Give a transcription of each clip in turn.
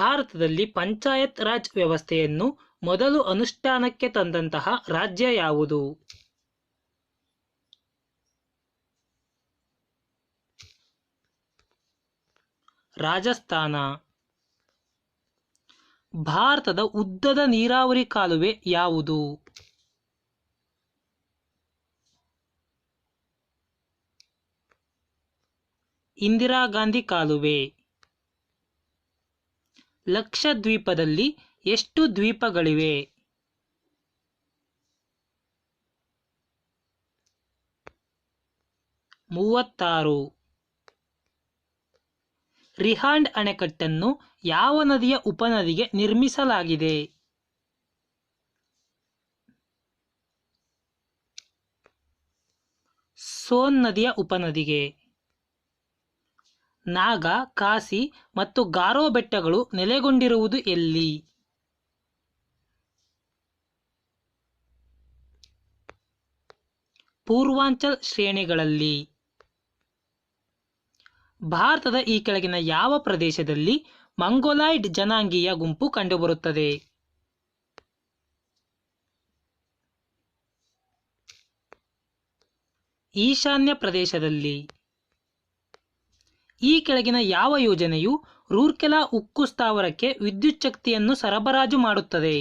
ಭಾರತದಲ್ಲಿ ಪಂಚಾಯತ್ ರಾಜ್ ವ್ಯವಸ್ಥೆಯನ್ನು ಮೊದಲು ಅನುಷ್ಠಾನಕ್ಕೆ ತಂದಂತಹ ರಾಜ್ಯ ಯಾವುದು? ರಾಜಸ್ಥಾನ. ಭಾರತದ ಉದ್ದದ ನೀರಾವರಿ ಕಾಲುವೆ ಯಾವುದು? ಇಂದಿರಾ ಗಾಂಧಿ ಕಾಲುವೆ. ಲಕ್ಷದ್ವೀಪದಲ್ಲಿ ಎಷ್ಟು ದ್ವೀಪಗಳಿವೆ? ಮೂವತ್ತಾರು. ರಿಹಾಂಡ್ ಅಣೆಕಟ್ಟನ್ನು ಯಾವ ನದಿಯ ಉಪನದಿಗೆ ನಿರ್ಮಿಸಲಾಗಿದೆ? ಸೋನ್ ನದಿಯ ಉಪನದಿಗೆ. ನಾಗ, ಕಾಸಿ ಮತ್ತು ಗಾರೋ ಬೆಟ್ಟಗಳು ನೆಲೆಗೊಂಡಿರುವುದು ಎಲ್ಲಿ? ಪೂರ್ವಾಂಚಲ್ ಶ್ರೇಣಿಗಳಲ್ಲಿ. ಭಾರತದ ಈ ಕೆಳಗಿನ ಯಾವ ಪ್ರದೇಶದಲ್ಲಿ ಮಂಗೋಲಾಯ್ಡ್ ಜನಾಂಗೀಯ ಗುಂಪು ಕಂಡುಬರುತ್ತದೆ? ಈಶಾನ್ಯ ಪ್ರದೇಶದಲ್ಲಿ. ಈ ಕೆಳಗಿನ ಯಾವ ಯೋಜನೆಯು ರೂರ್ಕೆಲಾ ಉಕ್ಕು ಸ್ಥಾವರಕ್ಕೆ ವಿದ್ಯುತ್ ಶಕ್ತಿಯನ್ನು ಸರಬರಾಜು ಮಾಡುತ್ತದೆ?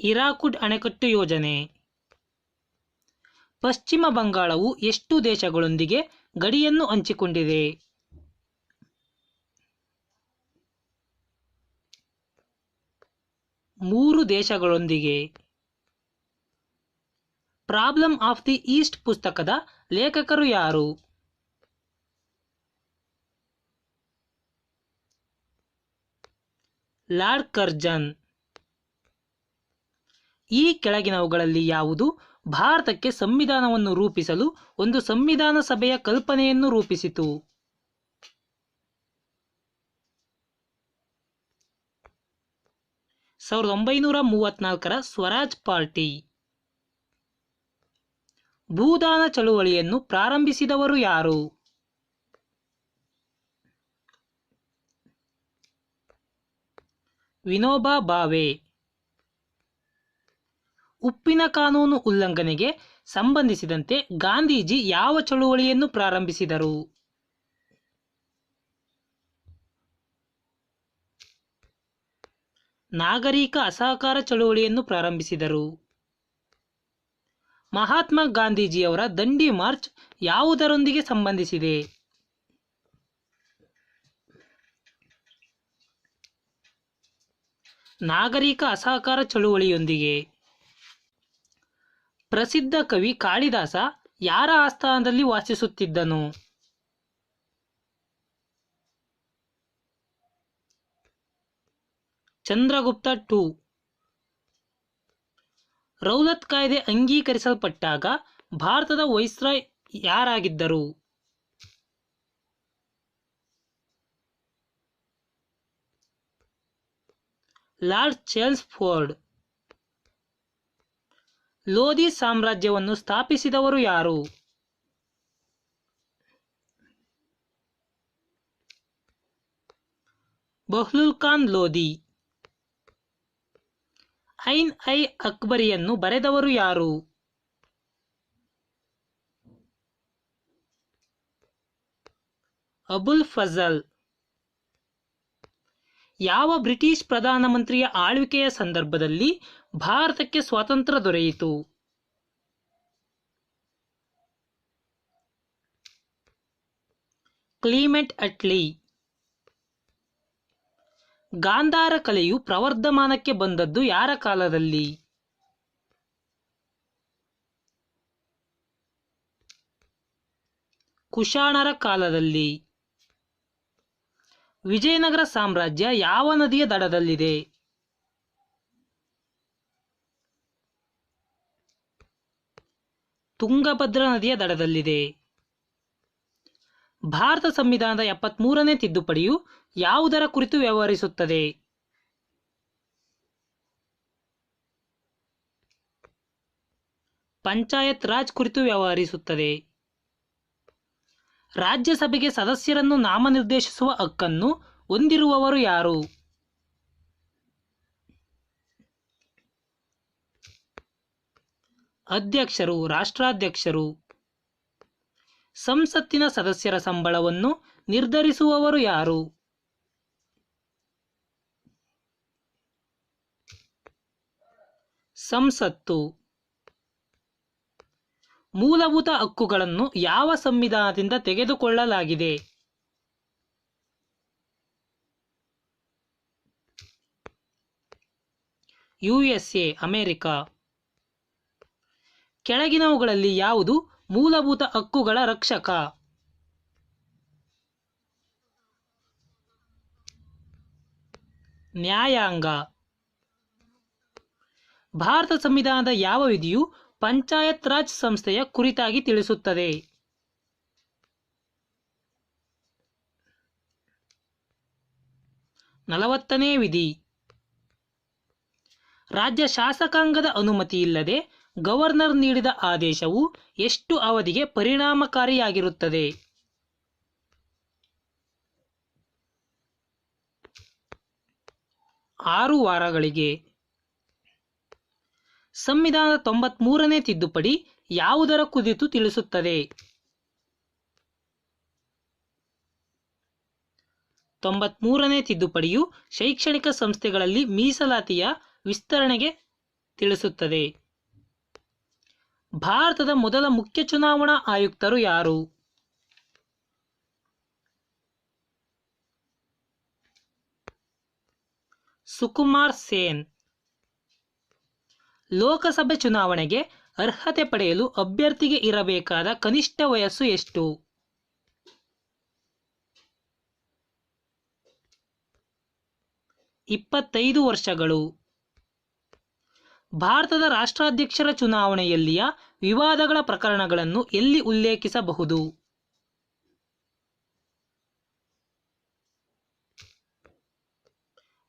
ಇರಾಕುಡ್ ಅಣೆಕಟ್ಟು ಯೋಜನೆ. ಪಶ್ಚಿಮ ಬಂಗಾಳವು ಎಷ್ಟು ದೇಶಗಳೊಂದಿಗೆ ಗಡಿಯನ್ನು ಹಂಚಿಕೊಂಡಿದೆ? ಮೂರು ದೇಶಗಳೊಂದಿಗೆ. ಪ್ರಾಬ್ಲಮ್ ಆಫ್ ದಿ ಈಸ್ಟ್ ಪುಸ್ತಕದ ಲೇಖಕರು ಯಾರು? ಲಾರ್ಡ್ ಕರ್ಜನ್ ಈ ಕೆಳಗಿನವುಗಳಲ್ಲಿ ಯಾವುದು? ಭಾರತಕ್ಕೆ ಸಂವಿಧಾನವನ್ನು ರೂಪಿಸಲು ಒಂದು ಸಂವಿಧಾನ ಸಭೆಯ ಕಲ್ಪನೆಯನ್ನು ರೂಪಿಸಿತು. ಸಾವಿರದ ಒಂಬೈನೂರ ಮೂವತ್ನಾಲ್ಕರ ಸ್ವರಾಜ್ ಪಾರ್ಟಿ. ಭೂದಾನ ಚಳುವಳಿಯನ್ನು ಪ್ರಾರಂಭಿಸಿದವರು ಯಾರು? ವಿನೋಬಾ ಭಾವೆ ಉಪ್ಪಿನ ಕಾನೂನು ಉಲ್ಲಂಘನೆಗೆ ಸಂಬಂಧಿಸಿದಂತೆ ಗಾಂಧೀಜಿ ಯಾವ ಚಳುವಳಿಯನ್ನು ಪ್ರಾರಂಭಿಸಿದರು? ನಾಗರಿಕ ಅಸಹಕಾರ ಚಳುವಳಿಯನ್ನು ಪ್ರಾರಂಭಿಸಿದರು. ಮಹಾತ್ಮ ಗಾಂಧೀಜಿಯವರ ದಂಡಿ ಮಾರ್ಚ್ ಯಾವುದರೊಂದಿಗೆ ಸಂಬಂಧಿಸಿದೆ? ನಾಗರಿಕ ಅಸಹಕಾರ ಚಳುವಳಿಯೊಂದಿಗೆ. ಪ್ರಸಿದ್ಧ ಕವಿ ಕಾಳಿದಾಸ ಯಾರ ಆಸ್ಥಾನದಲ್ಲಿ ವಾಸಿಸುತ್ತಿದ್ದನು? ಚಂದ್ರಗುಪ್ತ ಟು. ರೌಲತ್ ಕಾಯ್ದೆ ಅಂಗೀಕರಿಸಲ್ಪಟ್ಟಾಗ ಭಾರತದ ವೈಸ್ರಾಯ್ ಯಾರಾಗಿದ್ದರು? Lord Chelmsford. ಲೋಧಿ ಸಾಮ್ರಾಜ್ಯವನ್ನು ಸ್ಥಾಪಿಸಿದವರು ಯಾರು? ಬಹ್ಲುಲ್ ಖಾನ್ ಲೋಧಿ. ಐನ್ ಐ ಅಕ್ಬರಿಯನ್ನು ಬರೆದವರು ಯಾರು? ಅಬುಲ್ ಫಜಲ್. ಯಾವ ಬ್ರಿಟಿಷ್ ಪ್ರಧಾನಮಂತ್ರಿಯ ಆಳ್ವಿಕೆಯ ಸಂದರ್ಭದಲ್ಲಿ ಭಾರತಕ್ಕೆ ಸ್ವಾತಂತ್ರ್ಯ ದೊರೆಯಿತು? ಕ್ಲೀಮೆಂಟ್ ಅಟ್ಲಿ. ಗಾಂಧಾರ ಕಲೆಯು ಪ್ರವರ್ಧಮಾನಕ್ಕೆ ಬಂದದ್ದು ಯಾರ ಕಾಲದಲ್ಲಿ? ಕುಶಾಣರ ಕಾಲದಲ್ಲಿ. ವಿಜಯನಗರ ಸಾಮ್ರಾಜ್ಯ ಯಾವ ನದಿಯ ದಡದಲ್ಲಿದೆ? ತುಂಗಭದ್ರಾ ನದಿಯ ದಡದಲ್ಲಿದೆ. ಭಾರತ ಸಂವಿಧಾನದ ಎಪ್ಪತ್ಮೂರನೇ ತಿದ್ದುಪಡಿಯು ಯಾವುದರ ಕುರಿತು ವ್ಯವಹರಿಸುತ್ತದೆ? ಪಂಚಾಯತ್ ರಾಜ್ ಕುರಿತು ವ್ಯವಹರಿಸುತ್ತದೆ. ರಾಜ್ಯಸಭೆಗೆ ಸದಸ್ಯರನ್ನು ನಾಮನಿರ್ದೇಶಿಸುವ ಹಕ್ಕನ್ನು ಹೊಂದಿರುವವರು ಯಾರು? ಅಧ್ಯಕ್ಷರು, ರಾಷ್ಟ್ರಾಧ್ಯಕ್ಷರು. ಸಂಸತ್ತಿನ ಸದಸ್ಯರ ಸಂಬಳವನ್ನು ನಿರ್ಧರಿಸುವವರು ಯಾರು? ಸಂಸತ್ತು. ಮೂಲಭೂತ ಹಕ್ಕುಗಳನ್ನು ಯಾವ ಸಂವಿಧಾನದಿಂದ ತೆಗೆದುಕೊಳ್ಳಲಾಗಿದೆ? USA America. ಕೆಳಗಿನವುಗಳಲ್ಲಿ ಯಾವುದು ಮೂಲಭೂತ ಹಕ್ಕುಗಳ ರಕ್ಷಕ. ನ್ಯಾಯಾಂಗ. ಭಾರತ ಸಂವಿಧಾನದ ಯಾವ ವಿಧಿಯು ಪಂಚಾಯತ್ ರಾಜ್ ಸಂಸ್ಥೆಯ ಕುರಿತಾಗಿ ತಿಳಿಸುತ್ತದೆ. ನಲವತ್ತನೇ ವಿಧಿ. ರಾಜ್ಯ ಶಾಸಕಾಂಗದ ಅನುಮತಿ ಇಲ್ಲದೆ ಗವರ್ನರ್ ನೀಡಿದ ಆದೇಶವು ಎಷ್ಟು ಅವಧಿಗೆ ಪರಿಣಾಮಕಾರಿಯಾಗಿರುತ್ತದೆ? ಆರು ವಾರಗಳಿಗೆ. ಸಂವಿಧಾನದ ತೊಂಬತ್ಮೂರನೇ ತಿದ್ದುಪಡಿ ಯಾವುದರ ಕುರಿತು ತಿಳಿಸುತ್ತದೆ? ತೊಂಬತ್ಮೂರನೇ ತಿದ್ದುಪಡಿಯು ಶೈಕ್ಷಣಿಕ ಸಂಸ್ಥೆಗಳಲ್ಲಿ ಮೀಸಲಾತಿಯ ವಿಸ್ತರಣೆಗೆ ತಿಳಿಸುತ್ತದೆ. ಭಾರತದ ಮೊದಲ ಮುಖ್ಯ ಚುನಾವಣಾ ಆಯುಕ್ತರು ಯಾರು? ಸುಕುಮಾರ್ ಸೇನ್. ಲೋಕಸಭೆ ಚುನಾವಣೆಗೆ ಅರ್ಹತೆ ಪಡೆಯಲು ಅಭ್ಯರ್ಥಿಗೆ ಇರಬೇಕಾದ ಕನಿಷ್ಠ ವಯಸ್ಸು ಎಷ್ಟು? ಇಪ್ಪತ್ತೈದು ವರ್ಷಗಳು. ಭಾರತದ ರಾಷ್ಟ್ರಾಧ್ಯಕ್ಷರ ಚುನಾವಣೆಯಲ್ಲಿಯ ವಿವಾದಗಳ ಪ್ರಕರಣಗಳನ್ನು ಎಲ್ಲಿ ಉಲ್ಲೇಖಿಸಬಹುದು?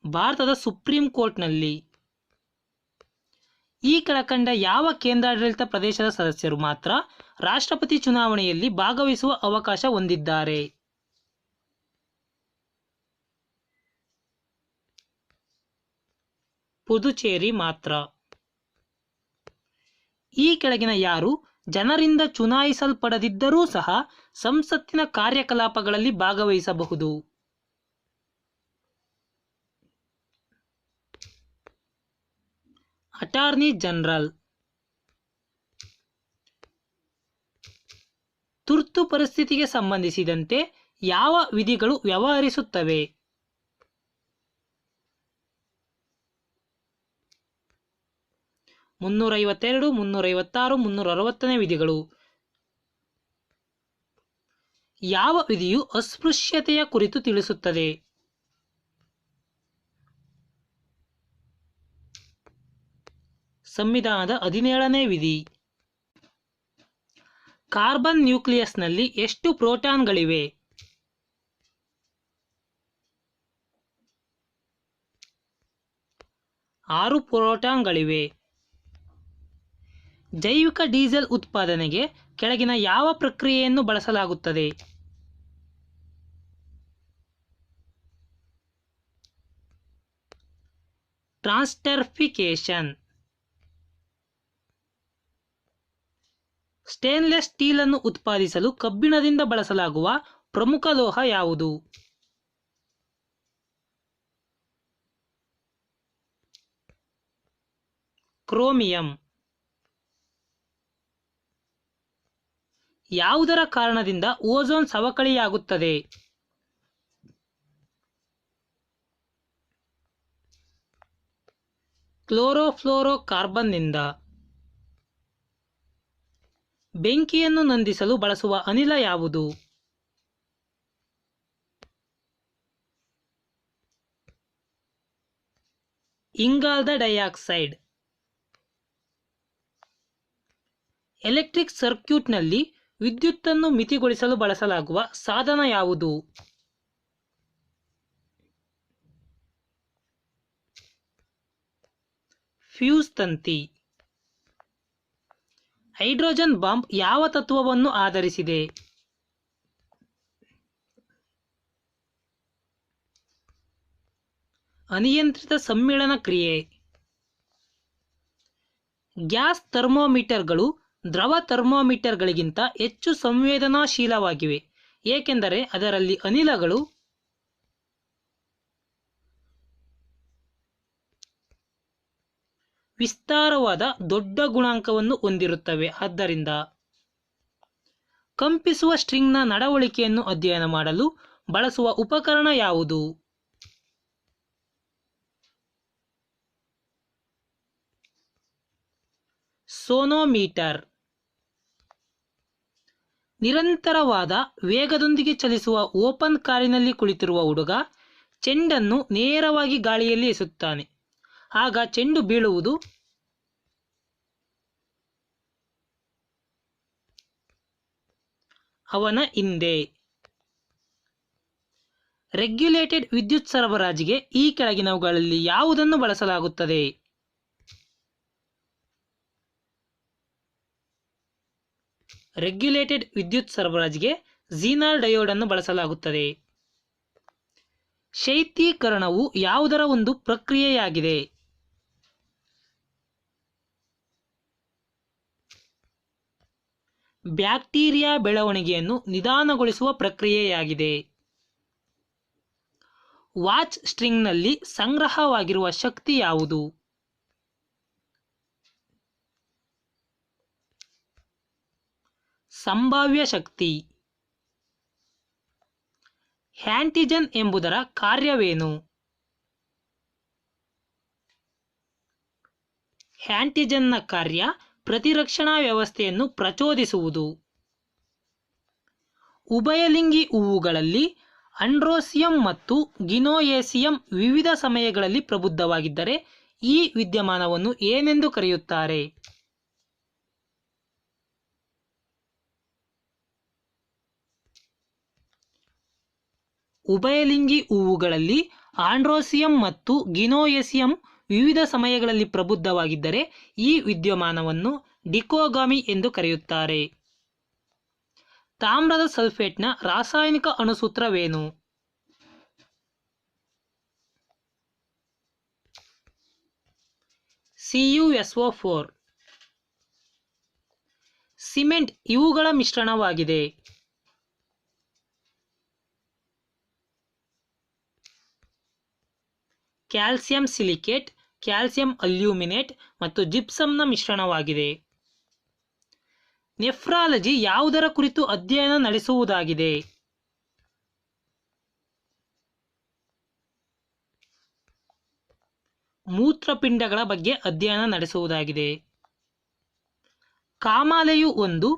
ಭಾರತದ ಸುಪ್ರೀಂ ಕೋರ್ಟ್ನಲ್ಲಿ. ಈ ಕೆಳಕಂಡ ಯಾವ ಕೇಂದ್ರಾಡಳಿತ ಪ್ರದೇಶದ ಸದಸ್ಯರು ಮಾತ್ರ ರಾಷ್ಟ್ರಪತಿ ಚುನಾವಣೆಯಲ್ಲಿ ಭಾಗವಹಿಸುವ ಅವಕಾಶ ಹೊಂದಿದ್ದಾರೆ? ಪುದುಚೇರಿ ಮಾತ್ರ. ಈ ಕೆಳಗಿನ ಯಾರು ಜನರಿಂದ ಚುನಾಯಿಸಲ್ಪಡದಿದ್ದರೂ ಸಹ ಸಂಸತ್ತಿನ ಕಾರ್ಯಕಲಾಪಗಳಲ್ಲಿ ಭಾಗವಹಿಸಬಹುದು. Attorney general. ತುರ್ತು ಪರಿಸ್ಥಿತಿಗೆ ಸಂಬಂಧಿಸಿದಂತೆ ಯಾವ ವಿಧಿಗಳು ವ್ಯವಹರಿಸುತ್ತವೆ? ಮುನ್ನೂರೈವತ್ತೆರಡು, ಮುನ್ನೂರೈವತ್ತಾರು ಮುನ್ನೂರ ಅರವತ್ತನೇ ವಿಧಿಗಳು. ಯಾವ ವಿಧಿಯು ಅಸ್ಪೃಶ್ಯತೆಯ ಕುರಿತು ತಿಳಿಸುತ್ತದೆ? ಸಂವಿಧಾನದ ಹದಿನೇಳನೇ ವಿಧಿ. ಕಾರ್ಬನ್ ನ್ಯೂಕ್ಲಿಯಸ್ನಲ್ಲಿ ಎಷ್ಟು ಪ್ರೋಟಾನ್ಗಳಿವೆ? ಆರು ಪ್ರೋಟಾನ್ಗಳಿವೆ. ಜೈವಿಕ ಡೀಸೆಲ್ ಉತ್ಪಾದನೆಗೆ ಕೆಳಗಿನ ಯಾವ ಪ್ರಕ್ರಿಯೆಯನ್ನು ಬಳಸಲಾಗುತ್ತದೆ? ಟ್ರಾನ್ಸ್ಟರ್ಫಿಕೇಶನ್ ಸ್ಟೇನ್ಲೆಸ್ ಸ್ಟೀಲ್ ಅನ್ನು ಉತ್ಪಾದಿಸಲು ಕಬ್ಬಿಣದಿಂದ ಬಳಸಲಾಗುವ ಪ್ರಮುಖ ಲೋಹ ಯಾವುದು? ಕ್ರೋಮಿಯಂ. ಯಾವುದರ ಕಾರಣದಿಂದ ಓಝೋನ್ ಸವಕಳಿಯಾಗುತ್ತದೆ? ಕ್ಲೋರೋಫ್ಲೋರೋ ಕಾರ್ಬನ್ನಿಂದ ಬೆಂಕಿಯನ್ನು ನಂದಿಸಲು ಬಳಸುವ ಅನಿಲ ಯಾವುದು? ಇಂಗಾಲದ ಡೈಆಕ್ಸೈಡ್. ಎಲೆಕ್ಟ್ರಿಕ್ ಸರ್ಕ್ಯೂಟ್ನಲ್ಲಿ ವಿದ್ಯುತ್ತನ್ನು ಮಿತಿಗೊಳಿಸಲು ಬಳಸಲಾಗುವ ಸಾಧನ ಯಾವುದು? ಫ್ಯೂಸ್ ತಂತಿ. ಹೈಡ್ರೋಜನ್ ಬಾಂಬ್ ಯಾವ ತತ್ವವನ್ನು ಆಧರಿಸಿದೆ? ಅನಿಯಂತ್ರಿತ ಸಮ್ಮಿಳನ ಕ್ರಿಯೆ. ಗ್ಯಾಸ್ ಥರ್ಮೋಮೀಟರ್ಗಳು ದ್ರವ ಥರ್ಮೋಮೀಟರ್ಗಳಿಗಿಂತ ಹೆಚ್ಚು ಸಂವೇದನಾಶೀಲವಾಗಿವೆ, ಏಕೆಂದರೆ ಅದರಲ್ಲಿ ಅನಿಲಗಳು ವಿಸ್ತಾರವಾದ ದೊಡ್ಡ ಗುಣಾಂಕವನ್ನು ಹೊಂದಿರುತ್ತವೆ. ಆದ್ದರಿಂದ ಕಂಪಿಸುವ ಸ್ಟ್ರಿಂಗ್ನ ನಡವಳಿಕೆಯನ್ನು ಅಧ್ಯಯನ ಮಾಡಲು ಬಳಸುವ ಉಪಕರಣ ಯಾವುದು? ಸೋನೋಮೀಟರ್. ನಿರಂತರವಾದ ವೇಗದೊಂದಿಗೆ ಚಲಿಸುವ ಓಪನ್ ಕಾರಿನಲ್ಲಿ ಕುಳಿತಿರುವ ಹುಡುಗ ಚೆಂಡನ್ನು ನೇರವಾಗಿ ಗಾಳಿಯಲ್ಲಿ ಎಸುತ್ತಾನೆ ಆಗ ಚೆಂಡು ಬೀಳುವುದು ಅವನ ಹಿಂದೆ. ರೆಗ್ಯುಲೇಟೆಡ್ ವಿದ್ಯುತ್ ಸರಬರಾಜಿಗೆ ಈ ಕೆಳಗಿನವುಗಳಲ್ಲಿ ಯಾವುದನ್ನು ಬಳಸಲಾಗುತ್ತದೆ? ರೆಗ್ಯುಲೇಟೆಡ್ ವಿದ್ಯುತ್ ಸರಬರಾಜಿಗೆ ಝೀನಾಲ್ ಡಯೋಡ್ ಅನ್ನು ಬಳಸಲಾಗುತ್ತದೆ. ಶೈತ್ಯೀಕರಣವು ಯಾವುದರ ಒಂದು ಪ್ರಕ್ರಿಯೆಯಾಗಿದೆ? ಬ್ಯಾಕ್ಟೀರಿಯಾ ಬೆಳವಣಿಗೆಯನ್ನು ನಿಧಾನಗೊಳಿಸುವ ಪ್ರಕ್ರಿಯೆಯಾಗಿದೆ. ವಾಚ್ ಸ್ಟ್ರಿಂಗ್ನಲ್ಲಿ ಸಂಗ್ರಹವಾಗಿರುವ ಶಕ್ತಿ ಯಾವುದು? ಸಂಭಾವ್ಯ ಶಕ್ತಿ. ಹ್ಯಾಂಟಿಜನ್ ಎಂಬುದರ ಕಾರ್ಯವೇನು? ಹ್ಯಾಂಟಿಜನ್ನ ಕಾರ್ಯ ಪ್ರತಿರಕ್ಷಣಾ ವ್ಯವಸ್ಥೆಯನ್ನು ಪ್ರಚೋದಿಸುವುದು. ಉಭಯಲಿಂಗಿ ಹೂವುಗಳಲ್ಲಿ ಅಂಡ್ರೋಸಿಯಂ ಮತ್ತು ಗಿನೋಯೇಸಿಯಂ ವಿವಿಧ ಸಮಯಗಳಲ್ಲಿ ಪ್ರಬುದ್ಧವಾಗಿದ್ದರೆ ಈ ವಿದ್ಯಮಾನವನ್ನು ಏನೆಂದು ಕರೆಯುತ್ತಾರೆ? ಉಭಯಲಿಂಗಿ ಹೂವುಗಳಲ್ಲಿ ಆಂಡ್ರೋಸಿಯಂ ಮತ್ತು ಗಿನೋಯಸಿಯಂ ವಿವಿಧ ಸಮಯಗಳಲ್ಲಿ ಪ್ರಬುದ್ಧವಾಗಿದ್ದರೆ ಈ ವಿದ್ಯಮಾನವನ್ನು ಡಿಕೋಗಾಮಿ ಎಂದು ಕರೆಯುತ್ತಾರೆ. ತಾಮ್ರದ ಸಲ್ಫೇಟ್ನ ರಾಸಾಯನಿಕ ಅಣುಸೂತ್ರವೇನು? ಸಿಯುಎಸ್ಒ ಫೋರ್. ಸಿಮೆಂಟ್ ಇವುಗಳ ಮಿಶ್ರಣವಾಗಿದೆ. ಕ್ಯಾಲ್ಸಿಯಂ ಸಿಲಿಕೇಟ್, ಕ್ಯಾಲ್ಸಿಯಂ ಅಲ್ಯೂಮಿನೇಟ್ ಮತ್ತು ಜಿಪ್ಸಮ್ನ ಮಿಶ್ರಣವಾಗಿದೆ. ನೆಫ್ರಾಲಜಿ ಯಾವುದರ ಕುರಿತು ಅಧ್ಯಯನ ನಡೆಸುವುದಾಗಿದೆ? ಮೂತ್ರಪಿಂಡಗಳ ಬಗ್ಗೆ ಅಧ್ಯಯನ ನಡೆಸುವುದಾಗಿದೆ. ಕಾಮಾಲೆಯು ಒಂದು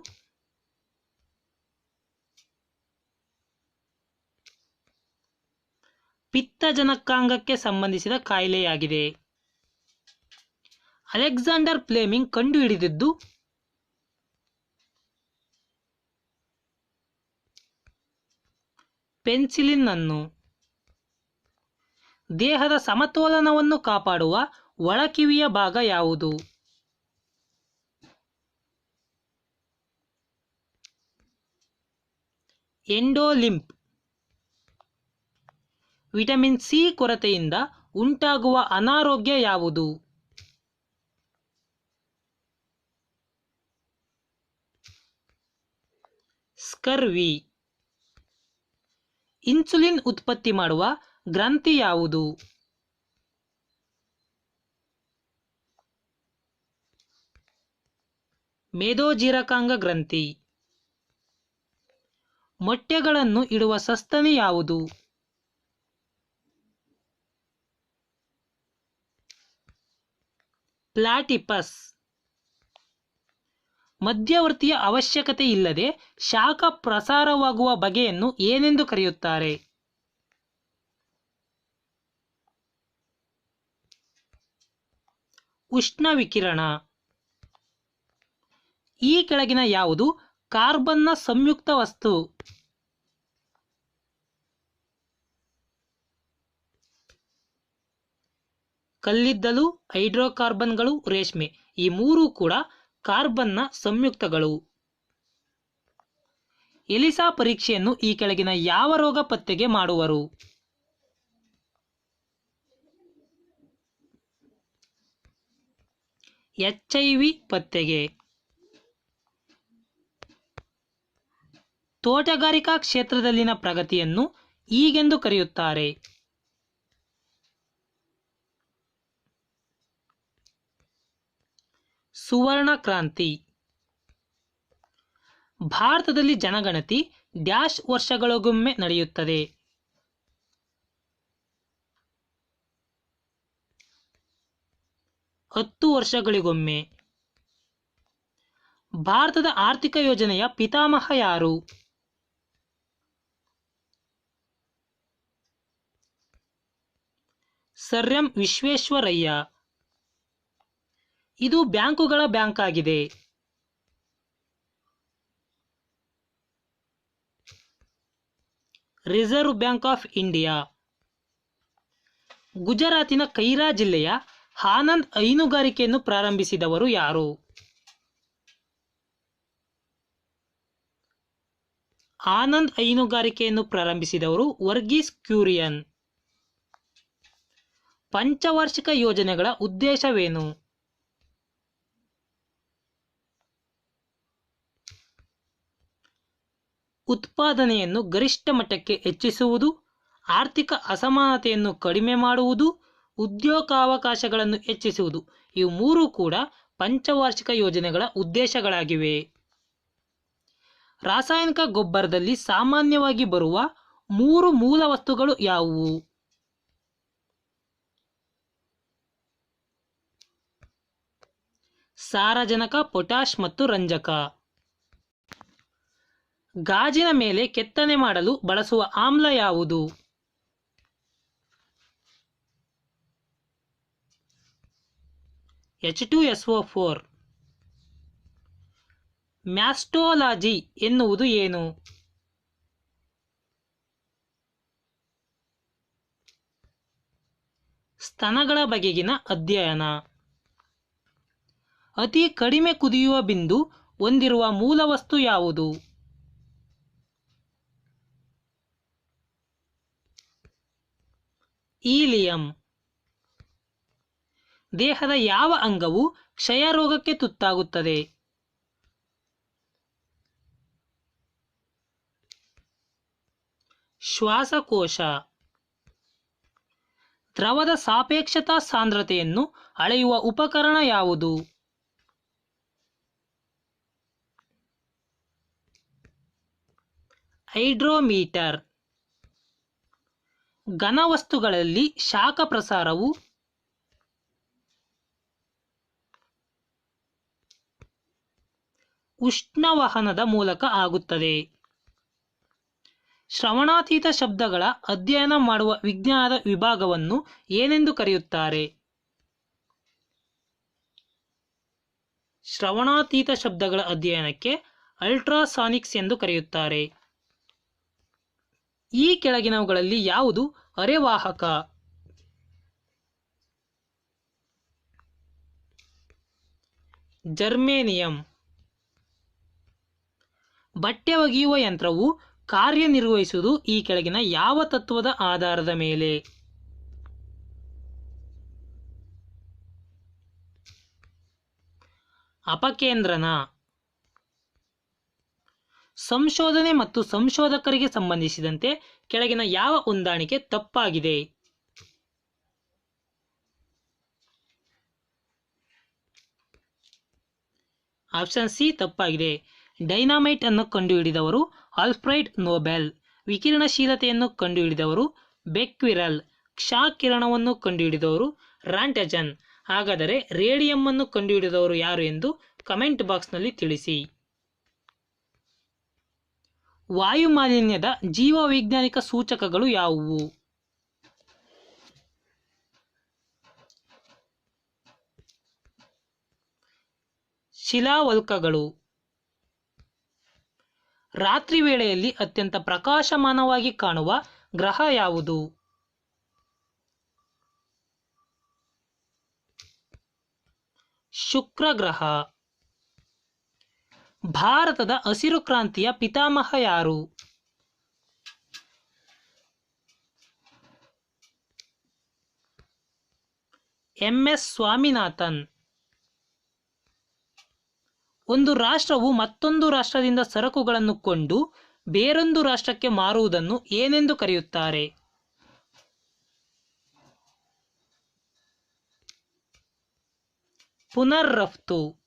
ಪಿತ್ತಜನಕಾಂಗಕ್ಕೆ ಸಂಬಂಧಿಸಿದ ಕಾಯಿಲೆಯಾಗಿದೆ. ಅಲೆಕ್ಸಾಂಡರ್ ಫ್ಲೇಮಿಂಗ್ ಕಂಡುಹಿಡಿದಿದ್ದು ಪೆನ್ಸಿಲಿನ್ ಅನ್ನು ದೇಹದ ಸಮತೋಲನವನ್ನು ಕಾಪಾಡುವ ಒಳಕಿವಿಯ ಭಾಗ ಯಾವುದು? ಎಂಡೋಲಿಂಪ್ ವಿಟಮಿನ್ ಸಿ ಕೊರತೆಯಿಂದ ಉಂಟಾಗುವ ಅನಾರೋಗ್ಯ ಯಾವುದು? ಸ್ಕರ್ವಿ. ಇನ್ಸುಲಿನ್ ಉತ್ಪತ್ತಿ ಮಾಡುವ ಗ್ರಂಥಿ ಯಾವುದು? ಮೇದೋಜೀರಕಾಂಗ ಗ್ರಂಥಿ. ಮೊಟ್ಟೆಗಳನ್ನು ಇಡುವ ಸಸ್ತನಿ ಯಾವುದು? ಪ್ಲಾಟಿಪಸ್. ಮಧ್ಯವರ್ತಿಯ ಅವಶ್ಯಕತೆ ಇಲ್ಲದೆ ಶಾಖ ಪ್ರಸಾರವಾಗುವ ಬಗೆಯನ್ನು ಏನೆಂದು ಕರೆಯುತ್ತಾರೆ? ಉಷ್ಣ ವಿಕಿರಣ. ಈ ಕೆಳಗಿನ ಯಾವುದು? ಕಾರ್ಬನ್ನ ಸಂಯುಕ್ತ ವಸ್ತು. ಕಲ್ಲಿದ್ದಲು, ಹೈಡ್ರೋಕಾರ್ಬನ್ಗಳು, ರೇಷ್ಮೆ. ಈ ಮೂರು ಕೂಡ ಕಾರ್ಬನ್ನ ಸಂಯುಕ್ತಗಳು. ಎಲಿಸಾ ಪರೀಕ್ಷೆಯನ್ನು ಈ ಕೆಳಗಿನ ಯಾವ ರೋಗ ಪತ್ತೆಗೆ ಮಾಡುವರು? ಎಚ್ ಐ ವಿ ಪತ್ತೆಗೆ. ತೋಟಗಾರಿಕಾ ಕ್ಷೇತ್ರದಲ್ಲಿನ ಪ್ರಗತಿಯನ್ನು ಈಗೆಂದು ಕರೆಯುತ್ತಾರೆ. ಸುವರ್ಣ ಕ್ರಾಂತಿ ಭಾರತದಲ್ಲಿ ಜನಗಣತಿ ಡ್ಯಾಶ್ ವರ್ಷಗಳಿಗೊಮ್ಮೆ ನಡೆಯುತ್ತದೆ. ಹತ್ತು ವರ್ಷಗಳಿಗೊಮ್ಮೆ. ಭಾರತದ ಆರ್ಥಿಕ ಯೋಜನೆಯ ಪಿತಾಮಹ ಯಾರು? Sir M Visvesvaraya. ಇದು ಬ್ಯಾಂಕುಗಳ ಬ್ಯಾಂಕ್ ಆಗಿದೆ. Reserve bank of India. ಗುಜರಾತಿನ ಕೈರಾ ಜಿಲ್ಲೆಯ ಆನಂದ್ ಹೈನುಗಾರಿಕೆಯನ್ನು ಪ್ರಾರಂಭಿಸಿದವರು ಯಾರು? ಆನಂದ್ ಹೈನುಗಾರಿಕೆಯನ್ನು ಪ್ರಾರಂಭಿಸಿದವರು ವರ್ಗೀಸ್ ಕ್ಯೂರಿಯನ್. ಪಂಚವಾರ್ಷಿಕ ಯೋಜನೆಗಳ ಉದ್ದೇಶವೇನು? ಉತ್ಪಾದನೆಯನ್ನು ಗರಿಷ್ಠ ಮಟ್ಟಕ್ಕೆ ಹೆಚ್ಚಿಸುವುದು, ಆರ್ಥಿಕ ಅಸಮಾನತೆಯನ್ನು ಕಡಿಮೆ ಮಾಡುವುದು, ಉದ್ಯೋಗಾವಕಾಶಗಳನ್ನು ಹೆಚ್ಚಿಸುವುದು. ಇವು ಮೂರು ಕೂಡ ಪಂಚವಾರ್ಷಿಕ ಯೋಜನೆಗಳ ಉದ್ದೇಶಗಳಾಗಿವೆ. ರಾಸಾಯನಿಕ ಗೊಬ್ಬರದಲ್ಲಿ ಸಾಮಾನ್ಯವಾಗಿ ಬರುವ ಮೂರು ಮೂಲ ವಸ್ತುಗಳು ಯಾವುವು? ಸಾರಜನಕ ಪೊಟ್ಯಾಶ್ ಮತ್ತು ರಂಜಕ. ಗಾಜಿನ ಮೇಲೆ ಕೆತ್ತನೆ ಮಾಡಲು ಬಳಸುವ ಆಮ್ಲ ಯಾವುದು? H two S O four mastology ಎನ್ನುವುದು ಏನು? ಸ್ತನಗಳ ಬಗೆಗಿನ ಅಧ್ಯಯನ. ಅತಿ ಕಡಿಮೆ ಕುದಿಯುವ ಬಿಂದು ಹೊಂದಿರುವ ಮೂಲವಸ್ತು ಯಾವುದು? ಈಲಿಯಂ ದೇಹದ ಯಾವ ಅಂಗವು ಕ್ಷಯರೋಗಕ್ಕೆ ತುತ್ತಾಗುತ್ತದೆ? ಶ್ವಾಸಕೋಶ. ದ್ರವದ ಸಾಪೇಕ್ಷತಾ ಸಾಂದ್ರತೆಯನ್ನು ಅಳೆಯುವ ಉಪಕರಣ ಯಾವುದು? ಹೈಡ್ರೋಮೀಟರ್. ಘನವಸ್ತುಗಳಲ್ಲಿ ಶಾಖ ಪ್ರಸಾರವು ಉಷ್ಣವಹನದ ಮೂಲಕ ಆಗುತ್ತದೆ. ಶ್ರವಣಾತೀತ ಶಬ್ದಗಳ ಅಧ್ಯಯನ ಮಾಡುವ ವಿಜ್ಞಾನದ ವಿಭಾಗವನ್ನು ಏನೆಂದು ಕರೆಯುತ್ತಾರೆ? ಶ್ರವಣಾತೀತ ಶಬ್ದಗಳ ಅಧ್ಯಯನಕ್ಕೆ ಅಲ್ಟ್ರಾಸಾನಿಕ್ಸ್ ಎಂದು ಕರೆಯುತ್ತಾರೆ. ಈ ಕೆಳಗಿನವುಗಳಲ್ಲಿ ಯಾವುದು ಅರೆವಾಹಕ? ಜರ್ಮೇನಿಯಂ. ಬಟ್ಟೆ ಒಗೆಯುವ ಯಂತ್ರವು ಕಾರ್ಯನಿರ್ವಹಿಸುವುದು ಈ ಕೆಳಗಿನ ಯಾವ ತತ್ವದ ಆಧಾರದ ಮೇಲೆ? ಅಪಕೇಂದ್ರನ. ಸಂಶೋಧನೆ ಮತ್ತು ಸಂಶೋಧಕರಿಗೆ ಸಂಬಂಧಿಸಿದಂತೆ ಕೆಳಗಿನ ಯಾವ ಹೊಂದಾಣಿಕೆ ತಪ್ಪಾಗಿದೆ? ಆಪ್ಷನ್ ಸಿ ತಪ್ಪಾಗಿದೆ. ಡೈನಾಮೈಟ್ ಅನ್ನು ಕಂಡುಹಿಡಿದವರು ಆಲ್ಫ್ರೈಡ್ ನೋಬೆಲ್. ವಿಕಿರಣಶೀಲತೆಯನ್ನು ಕಂಡುಹಿಡಿದವರು ಬೆಕ್ವಿರಲ್. ಕ್ಷಾಕಿರಣವನ್ನು ಕಂಡುಹಿಡಿದವರು ರಾಂಟಜನ್. ಹಾಗಾದರೆ ರೇಡಿಯಂ ಅನ್ನು ಕಂಡುಹಿಡಿದವರು ಯಾರು ಎಂದು ಕಮೆಂಟ್ ಬಾಕ್ಸ್ನಲ್ಲಿ ತಿಳಿಸಿ. ವಾಯು ಮಾಲಿನ್ಯದ ಜೀವವೈಜ್ಞಾನಿಕ ಸೂಚಕಗಳು ಯಾವುವು? ಶಿಲಾವಲ್ಕಗಳು. ರಾತ್ರಿ ವೇಳೆಯಲ್ಲಿ ಅತ್ಯಂತ ಪ್ರಕಾಶಮಾನವಾಗಿ ಕಾಣುವ ಗ್ರಹ ಯಾವುದು? ಶುಕ್ರ ಗ್ರಹ ಭಾರತದ ಹಸಿರು ಕ್ರಾಂತಿಯ ಪಿತಾಮಹ ಯಾರು? M S Swaminathan. ಒಂದು ರಾಷ್ಟ್ರವು ಮತ್ತೊಂದು ರಾಷ್ಟ್ರದಿಂದ ಸರಕುಗಳನ್ನು ಕೊಂಡು ಬೇರೊಂದು ರಾಷ್ಟ್ರಕ್ಕೆ ಮಾರುವುದನ್ನು ಏನೆಂದು ಕರೆಯುತ್ತಾರೆ? ಪುನರ್ರಫ್ತು.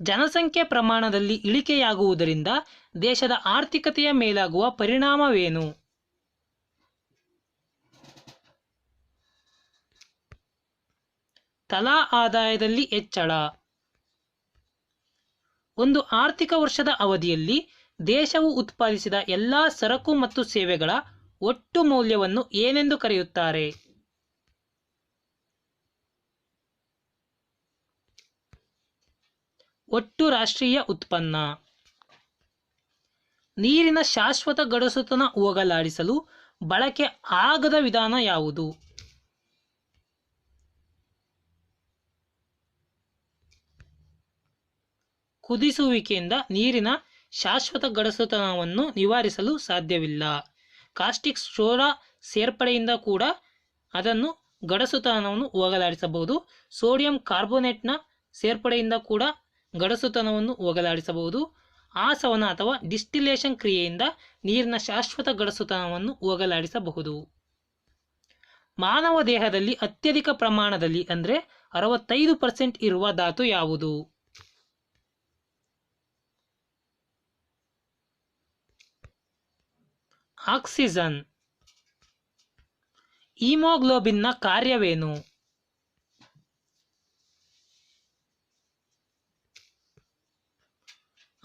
ಜನಸಂಖ್ಯೆ ಪ್ರಮಾಣದಲ್ಲಿ ಇಳಿಕೆಯಾಗುವುದರಿಂದ ದೇಶದ ಆರ್ಥಿಕತೆಯ ಮೇಲಾಗುವ ಪರಿಣಾಮವೇನು? ತಲಾ ಆದಾಯದಲ್ಲಿ ಹೆಚ್ಚಳ. ಒಂದು ಆರ್ಥಿಕ ವರ್ಷದ ಅವಧಿಯಲ್ಲಿ ದೇಶವು ಉತ್ಪಾದಿಸಿದ ಎಲ್ಲಾ ಸರಕು ಮತ್ತು ಸೇವೆಗಳ ಒಟ್ಟು ಮೌಲ್ಯವನ್ನು ಏನೆಂದು ಕರೆಯುತ್ತಾರೆ? ಒಟ್ಟು ರಾಷ್ಟ್ರೀಯ ಉತ್ಪನ್ನ. ನೀರಿನ ಶಾಶ್ವತ ಗಡಸುತನ ಹೋಗಲಾಡಿಸಲು ಬಳಕೆ ಆಗದ ವಿಧಾನ ಯಾವುದು? ಕುದಿಸುವಿಕೆಯಿಂದ ನೀರಿನ ಶಾಶ್ವತ ಗಡಸುತನವನ್ನು ನಿವಾರಿಸಲು ಸಾಧ್ಯವಿಲ್ಲ. ಕಾಸ್ಟಿಕ್ ಸೋಡಾ ಸೇರ್ಪಡೆಯಿಂದ ಕೂಡ ಅದನ್ನು ಗಡಸುತನವನ್ನು ಹೋಗಲಾಡಿಸಬಹುದು. ಸೋಡಿಯಂ ಕಾರ್ಬೋನೇಟ್ನ ಸೇರ್ಪಡೆಯಿಂದ ಕೂಡ ಗಡಸುತನವನ್ನು ಹೋಗಲಾಡಿಸಬಹುದು. ಆಸವನ ಅಥವಾ ಡಿಸ್ಟಿಲೇಷನ್ ಕ್ರಿಯೆಯಿಂದ ನೀರಿನ ಶಾಶ್ವತ ಗಡಸುತನವನ್ನು ಹೋಗಲಾಡಿಸಬಹುದು. ಮಾನವ ದೇಹದಲ್ಲಿ ಅತ್ಯಧಿಕ ಪ್ರಮಾಣದಲ್ಲಿ ಅಂದರೆ ಅರವತ್ತೈದು ಪರ್ಸೆಂಟ್ ಇರುವ ಧಾತು ಯಾವುದು? ಆಕ್ಸಿಜನ್. ಈಮೋಗ್ಲೋಬಿನ್ನ ಕಾರ್ಯವೇನು?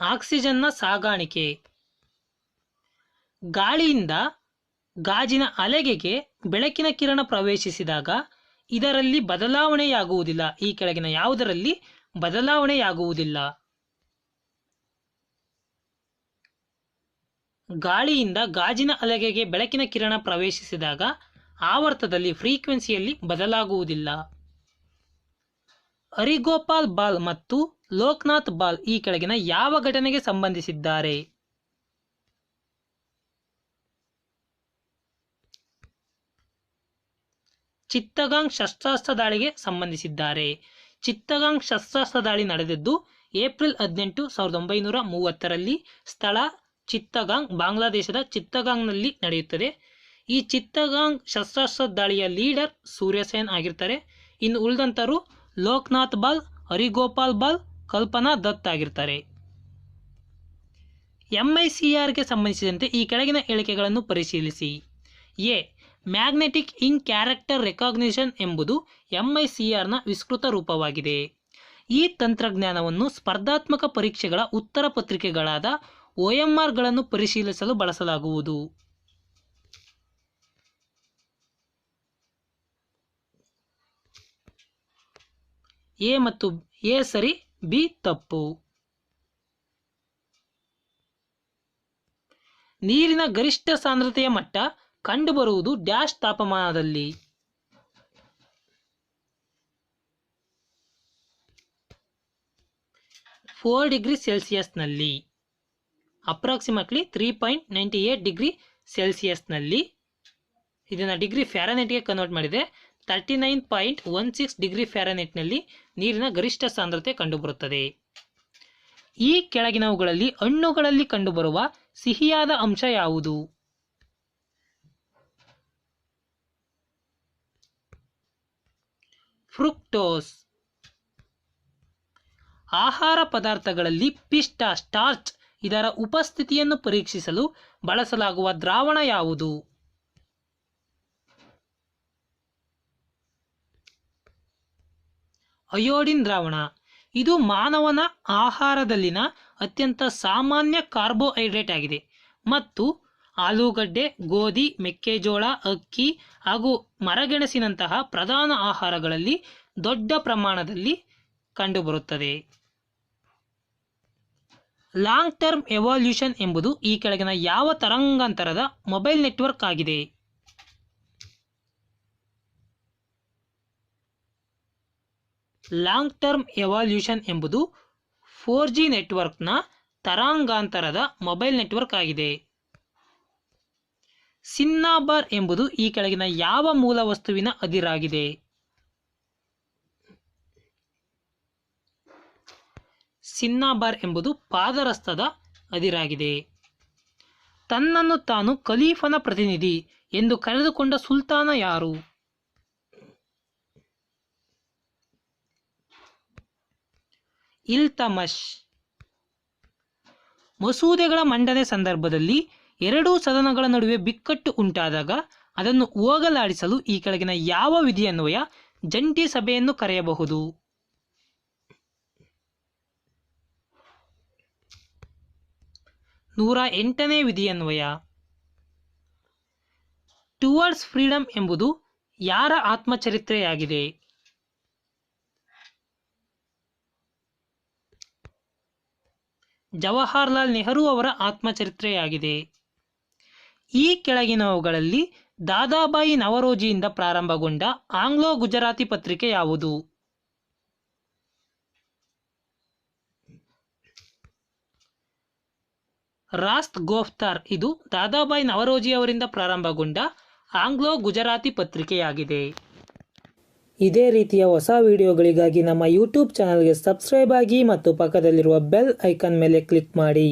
ಆಕ್ಸಿಜನ್ನ ಸಾಗಾಣಿಕೆ. ಗಾಳಿಯಿಂದ ಗಾಜಿನ ಅಲೆಗೆಗೆ ಬೆಳಕಿನ ಕಿರಣ ಪ್ರವೇಶಿಸಿದಾಗ ಇದರಲ್ಲಿ ಬದಲಾವಣೆಯಾಗುವುದಿಲ್ಲ. ಈ ಕೆಳಗಿನ ಯಾವುದರಲ್ಲಿ ಬದಲಾವಣೆಯಾಗುವುದಿಲ್ಲ. ಗಾಳಿಯಿಂದ ಗಾಜಿನ ಅಲೆಗೆಗೆ ಬೆಳಕಿನ ಕಿರಣ ಪ್ರವೇಶಿಸಿದಾಗ ಆವರ್ತದಲ್ಲಿ ಫ್ರೀಕ್ವೆನ್ಸಿಯಲ್ಲಿ ಬದಲಾಗುವುದಿಲ್ಲ. ಹರಿಗೋಪಾಲ್ ಬಾಲ್ ಮತ್ತು ಲೋಕನಾಥ್ ಬಾಲ್ ಈ ಕೆಳಗಿನ ಯಾವ ಘಟನೆಗೆ ಸಂಬಂಧಿಸಿದ್ದಾರೆ? ಚಿತ್ತಗಾಂಗ್ ಶಸ್ತ್ರಾಸ್ತ್ರ ದಾಳಿಗೆ ಸಂಬಂಧಿಸಿದ್ದಾರೆ. ಚಿತ್ತಗಾಂಗ್ ಶಸ್ತ್ರಾಸ್ತ್ರ ದಾಳಿ ನಡೆದಿದ್ದು ಏಪ್ರಿಲ್ ಹದಿನೆಂಟು ಸಾವಿರದ ಒಂಬೈನೂರ ಮೂವತ್ತರಲ್ಲಿ ಸ್ಥಳ ಚಿತ್ತಗಾಂಗ್, ಬಾಂಗ್ಲಾದೇಶದ ಚಿತ್ತಗಾಂಗ್ನಲ್ಲಿ ನಡೆಯುತ್ತದೆ. ಈ ಚಿತ್ತಗಾಂಗ್ ಶಸ್ತ್ರಾಸ್ತ್ರ ದಾಳಿಯ ಲೀಡರ್ ಸೂರ್ಯಸೇನ್ ಆಗಿರ್ತಾರೆ. ಇನ್ನು ಉಳಿದಂತರು ಲೋಕ್ನಾಥ್ ಬಾಲ್, ಹರಿಗೋಪಾಲ್ ಬಾಲ್, ಕಲ್ಪನಾ ದತ್ ಆಗಿರ್ತಾರೆ. ಎಂಐಸಿಆರ್ಗೆ ಸಂಬಂಧಿಸಿದಂತೆ ಈ ಕೆಳಗಿನ ಹೇಳಿಕೆಗಳನ್ನು ಪರಿಶೀಲಿಸಿ. A. Magnetic ink character recognition ಎಂಬುದು ಎಂಐಸಿಆರ್ನ ವಿಸ್ತೃತ ರೂಪವಾಗಿದೆ. ಈ ತಂತ್ರಜ್ಞಾನವನ್ನು ಸ್ಪರ್ಧಾತ್ಮಕ ಪರೀಕ್ಷೆಗಳ ಉತ್ತರ ಪತ್ರಿಕೆಗಳಾದ ಒಎಂಆರ್ಗಳನ್ನು ಪರಿಶೀಲಿಸಲು ಬಳಸಲಾಗುವುದು. ಎ ಮತ್ತು ಎ ಸರಿ, ಬಿ ತಪ್ಪು. ನೀರಿನ ಗರಿಷ್ಠ ಸಾಂದ್ರತೆಯ ಮಟ್ಟ ಕಂಡುಬರುವುದು ಡ್ಯಾಶ್ ತಾಪಮಾನದಲ್ಲಿ. Four degree ಸೆಲ್ಸಿಯಸ್ನಲ್ಲಿ. Approximately three point ninety eight degree ಸೆಲ್ಸಿಯಸ್ನಲ್ಲಿ. ಇದನ್ನು ಡಿಗ್ರಿ ಫ್ಯಾರನೈಟ್ಗೆ ಕನ್ವರ್ಟ್ ಮಾಡಿದೆ thirty nine point one six degree ಫ್ಯಾರನೆಟ್ನಲ್ಲಿ ನೀರಿನ ಗರಿಷ್ಠ ಸಾಂದ್ರತೆ ಕಂಡುಬರುತ್ತದೆ. ಈ ಕೆಳಗಿನವುಗಳಲ್ಲಿ ಹಣ್ಣುಗಳಲ್ಲಿ ಕಂಡುಬರುವ ಸಿಹಿಯಾದ ಅಂಶ ಯಾವುದು? ಫ್ರುಕ್ಟೋಸ್. ಆಹಾರ ಪದಾರ್ಥಗಳಲ್ಲಿ ಪಿಷ್ಟ, ಸ್ಟಾರ್ಚ್ ಇದರ ಉಪಸ್ಥಿತಿಯನ್ನು ಪರೀಕ್ಷಿಸಲು ಬಳಸಲಾಗುವ ದ್ರಾವಣ ಯಾವುದು? ಅಯೋಡಿನ್ ದ್ರಾವಣ. ಇದು ಮಾನವನ ಆಹಾರದಲ್ಲಿನ ಅತ್ಯಂತ ಸಾಮಾನ್ಯ ಕಾರ್ಬೋಹೈಡ್ರೇಟ್ ಆಗಿದೆ. ಮತ್ತು ಆಲೂಗಡ್ಡೆ, ಗೋಧಿ, ಮೆಕ್ಕೆಜೋಳ, ಅಕ್ಕಿ ಹಾಗೂ ಮರಗೆಣಸಿನಂತಹ ಪ್ರಧಾನ ಆಹಾರಗಳಲ್ಲಿ ದೊಡ್ಡ ಪ್ರಮಾಣದಲ್ಲಿ ಕಂಡುಬರುತ್ತದೆ. ಲಾಂಗ್ ಟರ್ಮ್ ಎವಾಲ್ಯೂಷನ್ ಎಂಬುದು ಈ ಕೆಳಗಿನ ಯಾವ ತರಂಗಾಂತರದ ಮೊಬೈಲ್ ನೆಟ್ವರ್ಕ್ ಆಗಿದೆ. ಲಾಂಗ್ ಟರ್ಮ್ ಎವಾಲ್ಯೂಷನ್ ಎಂಬುದು ಫೋರ್ ಜಿ ನೆಟ್ವರ್ಕ್ನ ತರಾಂಗಾಂತರದ ಮೊಬೈಲ್ ನೆಟ್ವರ್ಕ್ ಆಗಿದೆ. ಸಿನ್ನಾಬಾರ್ ಎಂಬುದು ಈ ಕೆಳಗಿನ ಯಾವ ಮೂಲ ವಸ್ತುವಿನ ಅದಿರಾಗಿದೆ? ಸಿನ್ನಾಬಾರ್ ಎಂಬುದು ಪಾದರಸ್ತದ ಅದಿರಾಗಿದೆ. ತನ್ನನ್ನು ತಾನು ಖಲೀಫನ ಪ್ರತಿನಿಧಿ ಎಂದು ಕರೆದುಕೊಂಡ ಸುಲ್ತಾನ ಯಾರು? ಇಲ್ತಮಶ್ ಮಸೂದೆಗಳ ಮಂಡನೆ ಸಂದರ್ಭದಲ್ಲಿ ಎರಡೂ ಸದನಗಳ ನಡುವೆ ಬಿಕ್ಕಟ್ಟು ಉಂಟಾದಾಗ ಅದನ್ನು ಹೋಗಲಾಡಿಸಲು ಈ ಕೆಳಗಿನ ಯಾವ ವಿಧಿಯನ್ವಯ ಜಂಟಿ ಸಭೆಯನ್ನು ಕರೆಯಬಹುದು? ನೂರ ಎಂಟನೇ ವಿಧಿಯನ್ವಯ. ಟುವರ್ಡ್ಸ್ ಫ್ರೀಡಮ್ ಎಂಬುದು ಯಾರ ಆತ್ಮಚರಿತ್ರೆಯಾಗಿದೆ? ಜವಾಹರ್ಲಾಲ್ ನೆಹರು ಅವರ ಆತ್ಮಚರಿತ್ರೆಯಾಗಿದೆ. ಈ ಕೆಳಗಿನವುಗಳಲ್ಲಿ ದಾದಾಬಾಯಿ ನವರೋಜಿಯಿಂದ ಪ್ರಾರಂಭಗೊಂಡ ಆಂಗ್ಲೋ ಗುಜರಾತಿ ಪತ್ರಿಕೆ ಯಾವುದು? ರಾಸ್ತ್ ಗೋಫ್ತಾರ್ ಇದು ದಾದಾಬಾಯಿ ನವರೋಜಿ ಅವರಿಂದ ಪ್ರಾರಂಭಗೊಂಡ ಆಂಗ್ಲೋ ಗುಜರಾತಿ ಪತ್ರಿಕೆಯಾಗಿದೆ. ಇದೇ ರೀತಿಯ ಹೊಸ ವಿಡಿಯೋಗಳಿಗಾಗಿ ನಮ್ಮ ಯೂಟ್ಯೂಬ್ ಚಾನಲ್ಗೆ ಸಬ್ಸ್ಕ್ರೈಬ್ ಆಗಿ ಮತ್ತು ಪಕ್ಕದಲ್ಲಿರುವ ಬೆಲ್ ಐಕನ್ ಮೇಲೆ ಕ್ಲಿಕ್ ಮಾಡಿ.